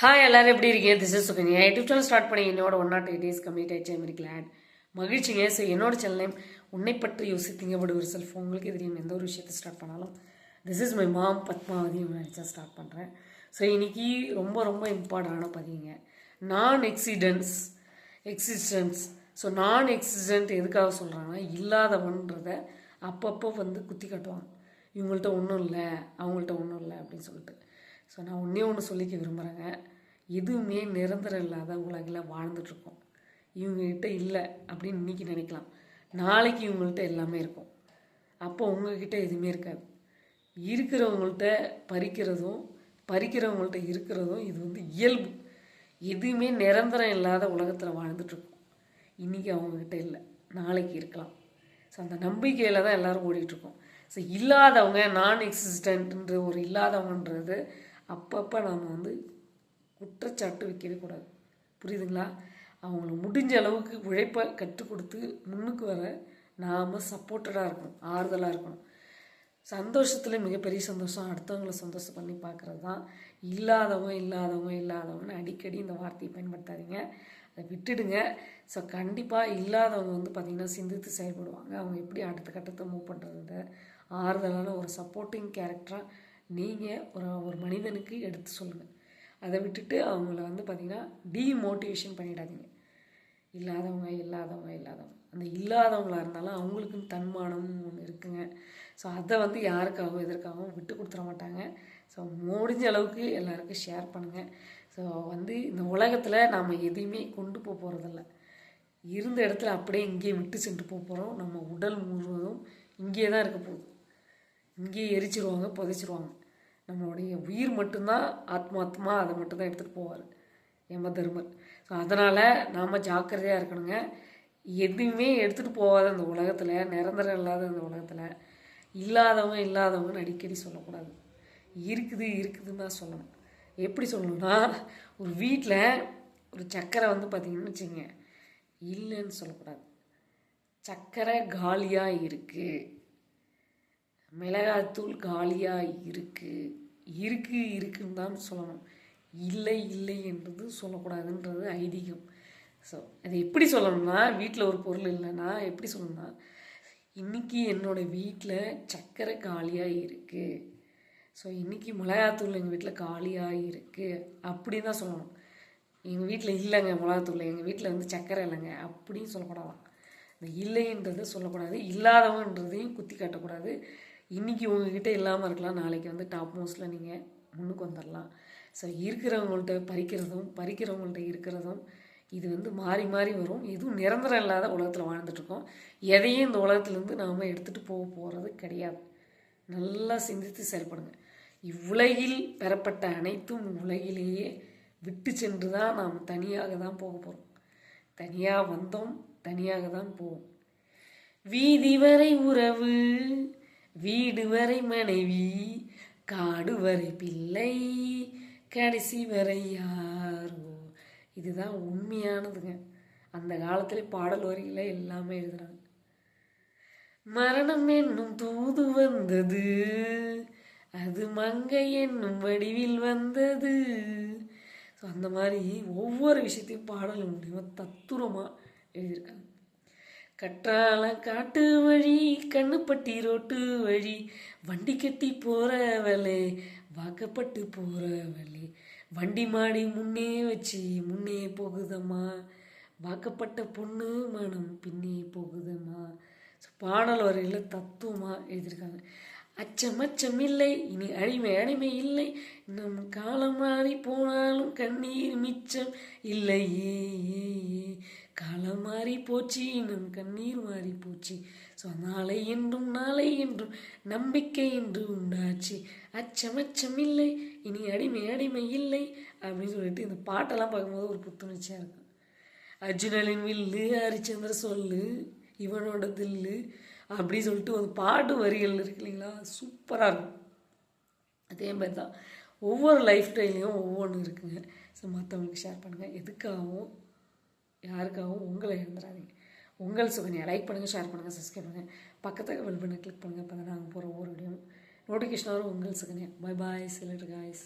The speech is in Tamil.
ஹாய் எல்லோரும் எப்படி இருக்கீங்க? This is Sukanya YouTube channel start பண்ணி என்னோட one naught eight days complete ஆயிடுச்சு. ஐம் கிளாட் மகிழ்ச்சிங்க. ஸோ என்னோட சேனல் நேம் உன்னை பற்றி யோசித்தீங்க. பட் ஒரு செல்ஃப் உங்களுக்கு தெரியும் எந்த ஒரு விஷயத்தை ஸ்டார்ட் பண்ணாலும். This is my mom Padmavathi நினச்சா ஸ்டார்ட் பண்ணுறேன் ஸோ இன்னைக்கு ரொம்ப ரொம்ப இம்பார்ட்டண்டான பதிவுங்க. நான் எக்ஸிடென்ஸ் எக்ஸிஸ்டன்ஸ் ஸோ நான் எக்ஸிஸ்டன்ட் எதுக்காக சொல்கிறாங்கன்னா இல்லாதவன்றத அப்பப்போ வந்து குத்தி காட்டுவாங்க. இவங்கள்ட்ட ஒன்றும் இல்லை அவங்கள்ட்ட ஒன்றும் இல்லை அப்படின்னு சொல்லிட்டு. ஸோ நான் ஒன்றே ஒன்று சொல்லிக்க விரும்புகிறேங்க எதுவுமே நிரந்தரம் இல்லாத உலகில் வாழ்ந்துட்டுருக்கோம் இவங்ககிட்ட இல்லை அப்படின்னு இன்றைக்கி நினைக்கலாம். நாளைக்கு இவங்கள்ட்ட எல்லாமே இருக்கும். அப்போ உங்ககிட்ட எதுவுமே இருக்காது. இருக்கிறவங்கள்ட்ட பறிக்கிறதும் பறிக்கிறவங்கள்ட்ட இருக்கிறதும் இது வந்து இயல்பு. எதுவுமே நிரந்தரம் இல்லாத உலகத்தில் வாழ்ந்துட்டுருக்கோம் இன்றைக்கி அவங்கக்கிட்ட இல்லை. நாளைக்கு இருக்கலாம். ஸோ அந்த நம்பிக்கையில் தான் எல்லோரும் ஓடிட்டுருக்கோம் ஸோ இல்லாதவங்க நான் எக்ஸிஸ்டன்ட்ன்ற ஒரு இல்லாதவங்கன்றது அப்பப்போ நாம் வந்து குற்றச்சாட்டு வைக்கவே கூடாது. புரியுதுங்களா? அவங்கள முடிஞ்ச அளவுக்கு உழைப்பை கற்றுக் கொடுத்து முன்னுக்கு வர நாம் சப்போர்ட்டடாக இருக்கணும் ஆறுதலாக இருக்கணும். சந்தோஷத்தில் மிகப்பெரிய சந்தோஷம் அடுத்தவங்கள சந்தோஷம் பண்ணி பார்க்குறது தான். இல்லாதவங்க இல்லாதவங்க இல்லாதவங்கன்னு அடிக்கடி இந்த வார்த்தையை பயன்படுத்தாதீங்க. அதை விட்டுடுங்க. ஸோ கண்டிப்பாக இல்லாதவங்க வந்து பார்த்திங்கன்னா சிந்தித்து செயல்படுவாங்க. அவங்க எப்படி அடுத்த கட்டத்தை மூவ் பண்ணுறது ஆறுதலான ஒரு சப்போர்ட்டிங் கேரக்டராக நீங்கள் ஒரு ஒரு மனிதனுக்கு எடுத்து சொல்லுங்கள் அதை விட்டுட்டு அவங்கள வந்து பார்த்திங்கன்னா டீமோட்டிவேஷன் பண்ணிடாதீங்க. இல்லாதவங்க இல்லாதவங்க இல்லாதவங்க. அந்த இல்லாதவங்களாக இருந்தாலும் அவங்களுக்குன்னு தன்மானம் ஒன்று இருக்குங்க. ஸோ அதை வந்து யாருக்காகவும் எதற்காகவும் விட்டு கொடுத்துட மாட்டாங்க. ஸோ முடிஞ்ச அளவுக்கு எல்லாருக்கும் ஷேர் பண்ணுங்கள் ஸோ வந்து இந்த உலகத்தில் நாம் எதையுமே கொண்டு போக போகிறதில்ல இருந்த இடத்துல அப்படியே இங்கேயே விட்டு சென்று போக போகிறோம் நம்ம உடல் முழுவதும் இங்கேயே தான் இருக்க போகுது. இங்கேயே எரிச்சிருவாங்க புதைச்சிருவாங்க. நம்மளுடைய உயிர் மட்டும்தான் ஆத்மாத்மா அதை மட்டும்தான் எடுத்துகிட்டு போவார். யம தர்மர். ஸோ அதனால் நாம் ஜாக்கிரதையாக இருக்கணுங்க. எதுவுமே எடுத்துகிட்டு போகாத இந்த உலகத்தில் நிரந்தரம் இல்லாத அந்த உலகத்தில் இல்லாதவங்க இல்லாதவங்கன்னு அடிக்கடி சொல்லக்கூடாது. இருக்குது இருக்குதுன்னு தான் சொல்லணும். எப்படி சொல்லணும்னா ஒரு வீட்டில் ஒரு சக்கரை வந்து பார்த்திங்கன்னு வச்சுங்க இல்லைன்னு சொல்லக்கூடாது. சக்கரை காலியாக இருக்குது மிளகாத்தூள் காலியாக இருக்குது இருக்குது இருக்குன்னு தான் சொல்லணும். இல்லை இல்லை என்றது சொல்லக்கூடாதுன்றது ஐதீகம். ஸோ அதை எப்படி சொல்லணும்னா வீட்டில் ஒரு பொருள் இல்லைன்னா எப்படி சொல்லணும்னா இன்றைக்கி என்னோடய வீட்டில் சர்க்கரை காலியாக இருக்குது ஸோ இன்றைக்கி மிளகாத்தூள் எங்கள் வீட்டில் காலியாக இருக்குது அப்படி தான் சொல்லணும். எங்கள் வீட்டில் இல்லைங்க மிளகாத்தூள் எங்கள் வீட்டில் வந்து சர்க்கரை இல்லைங்க அப்படின்னு சொல்லக்கூடாதான். இந்த இல்லைன்றதை சொல்லக்கூடாது இல்லாதவன்றதையும் குத்தி காட்டக்கூடாது. இன்றைக்கி உங்ககிட்ட இல்லாமல் இருக்கலாம். நாளைக்கு வந்து டாப் மோஸ்ட்டில் நீங்கள் முன்னுக்கு வந்துடலாம் ஸோ இருக்கிறவங்கள்ட்ட பறிக்கிறதும் பறிக்கிறவங்கள்ட்ட இருக்கிறதும் இது வந்து மாறி மாறி வரும். எதுவும் நிரந்தரம் இல்லாத உலகத்தில் வாழ்ந்துட்டுருக்கோம் எதையும் இந்த உலகத்துலேருந்து நாம் எடுத்துகிட்டு போக போகிறது கிடையாது. நல்லா சிந்தித்து செயல்படுங்க. இவ்வுலகில் பெறப்பட்ட அனைத்தும் உலகிலேயே விட்டு சென்று தான் நாம் தனியாக தான் போக போகிறோம் தனியாக வந்தோம் தனியாக தான் போவோம். வீதி வரை உறவு. வீடு வரை மனைவி காடு வரை பிள்ளை கடைசி வரை யாரோ? இதுதான் உண்மையானதுங்க. அந்த காலத்தில் பாடல் வரிகளை எல்லாமே எழுதுறாங்க. மரணம் என்னும் தூது வந்தது அது மங்கை என்னும் வடிவில் வந்தது. ஸோ அந்த மாதிரி ஒவ்வொரு விஷயத்தையும் பாடல் மூலியமாக தத்துரமாக எழுதியிருக்காங்க. கற்றால காட்டு வழி கண்ணுப்பட்டி ரோட்டு வழி வண்டி கட்டி போறவளே வாக்கப்பட்டு போறவளே. வண்டி மாடி முன்னே வச்சு முன்னே போகுதம்மா. வாக்கப்பட்ட பொண்ணு மனம் பின்னே போகுதம்மா. ஸோ பாடல் வரையில் தத்துவமாக எழுதியிருக்காங்க. அச்சம் அச்சம் இல்லை இனி அடிமை அடிமை இல்லை. நம் காலம் மாறி போனாலும் கண்ணீர் மிச்சம் இல்லையே காலம் மாறி போச்சு நம் கண்ணீர் மாறி போச்சு. ஸோ நாளை என்றும் நாளை என்றும் நம்பிக்கை என்று உண்டாச்சு. அச்சம் அச்சம் இல்லை இனி அடிமை அடிமை இல்லை அப்படின்னு சொல்லிட்டு இந்த பாட்டெல்லாம் பார்க்கும்போது ஒரு புத்துணர்ச்சியாக இருக்கும். அர்ஜுனலின் வில்லு ஹரிச்சந்திர சொல்லு இவனோட தில்லு அப்படி சொல்லிட்டு ஒரு பாட்டு வரிகள் இருக்கு இல்லைங்களா? சூப்பராக இருக்கும். அதே மாதிரி தான் ஒவ்வொரு லைஃப் ஸ்டைலையும் ஒவ்வொன்று இருக்குங்க. ஸோ மற்றவங்களுக்கு ஷேர் பண்ணுங்கள் எதுக்காகவும் யாருக்காகவும் உங்களை இழந்துடாதீங்க உங்கள் சுகனியா லைக் பண்ணுங்கள் ஷேர் பண்ணுங்கள் சப்ஸ்கிரைப் பண்ணுங்கள் பக்கத்தில் பெல் பண்ணி கிளிக் பண்ணுங்கள் அப்போ தான் நாங்கள் போகிற ஒவ்வொரு வீடியோ நோட்டிஃபிகேஷன் வரும் உங்கள் சுகனியா பை பாய் சிலர் காய்ஸ்